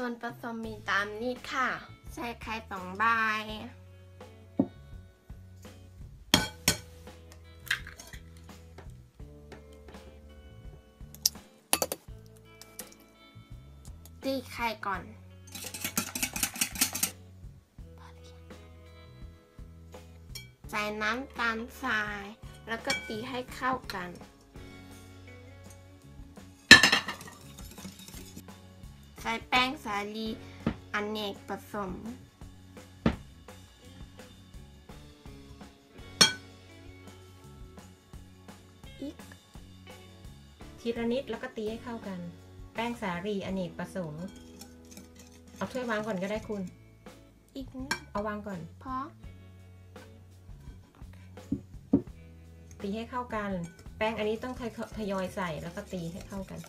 ส่วนผสมมีตามนี้ค่ะ ใส่ไข่สองใบตีไข่ก่อนใส่น้ำตาลทราย แล้วก็ตีให้เข้ากัน ใส่แป้งสาลีอเนกผสมอีกทีละนิดแล้วก็ตีให้เข้ากัน แป้งสาลีอเนกประสงค์เอาถ้วยวางก่อนก็ได้คุณ อีกนิดเอาวางก่อนเพราะตีให้เข้ากัน แป้งอันนี้ต้องทยทยอยใส่แล้วก็ตีให้เข้ากัน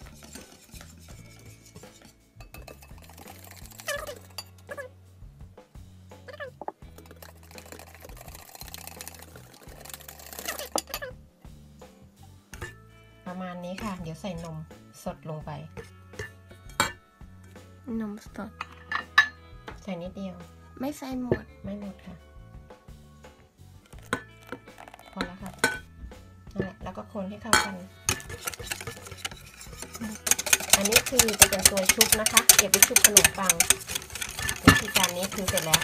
มาณนี้ค่ะ เดี๋ยวใส่นมสดลงไป นมสด ใส่นิดเดียว ไม่ใส่หมด ไม่หมดค่ะ พอแล้วค่ะนั่นแหละแล้วก็คนให้เข้ากัน อันนี้คือจะเป็นตัวชุบนะคะ เก็บไปชุบขนมปังวิธีการนี้คือเสร็จแล้ว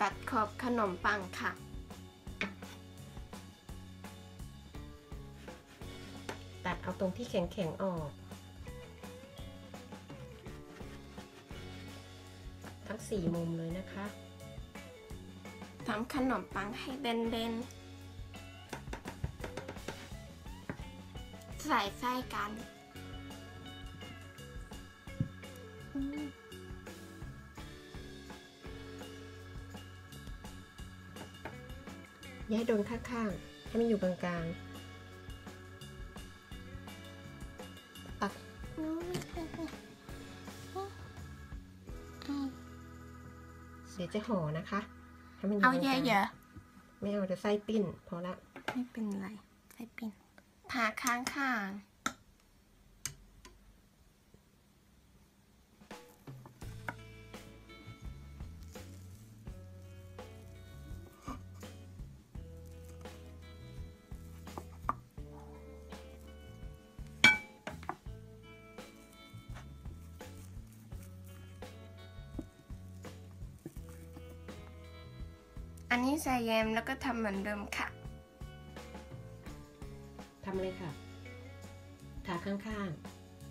ตัดขอบขนมปังค่ะ ตัดเอาตรงที่แข็งๆออก ทั้งสี่มุมเลยนะคะทำขนมปังให้เบนๆ ใส่ไส้กันอืมอย่าให้โดนข้างๆ ให้มันอยู่กลางๆ เดี๋ยวจะห่อนะคะให้มันอยู่เอากลางๆเยอะไม่เอาจะไส้ปิ้นพอละๆไม่เป็นไรใส่ปิ่นผ่าข้างๆ อันนี้ใส่แยมแล้วก็ทำเหมือนเดิมค่ะ ทำเลยค่ะ ทาข้าง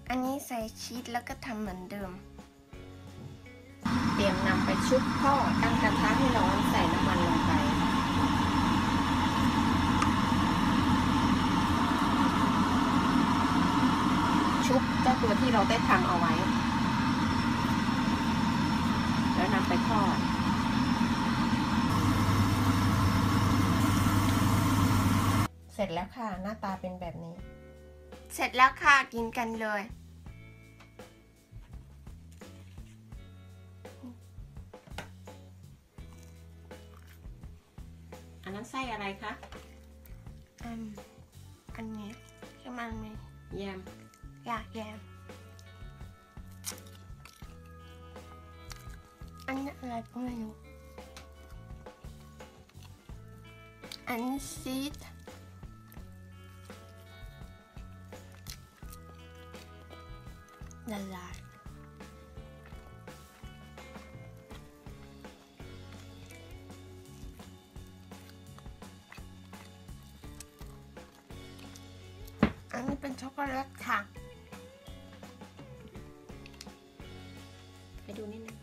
อันนี้ใส่ชีสแล้วก็ทำเหมือนเดิมๆเตรียมนำไปชุบพ่อตั้งกระทะให้ร้อนใส่น้ำมันลงไป ชุบเจ้าตัวที่เราได้ทำเอาไว้ แล้วนำไปทอด เสร็จแล้วค่ะ หน้าตาเป็นแบบนี้ เสร็จแล้วค่ะ กินกันเลย อันนั้นไส้อะไรคะอืมอันนี้ที่มันมีแยมอยากแยม อันนี้อะไรก็ไม่รู้อันนี้ซีด ละลายอันนี้เป็นช็อกโกแลตค่ะ ไปดูนิดนึง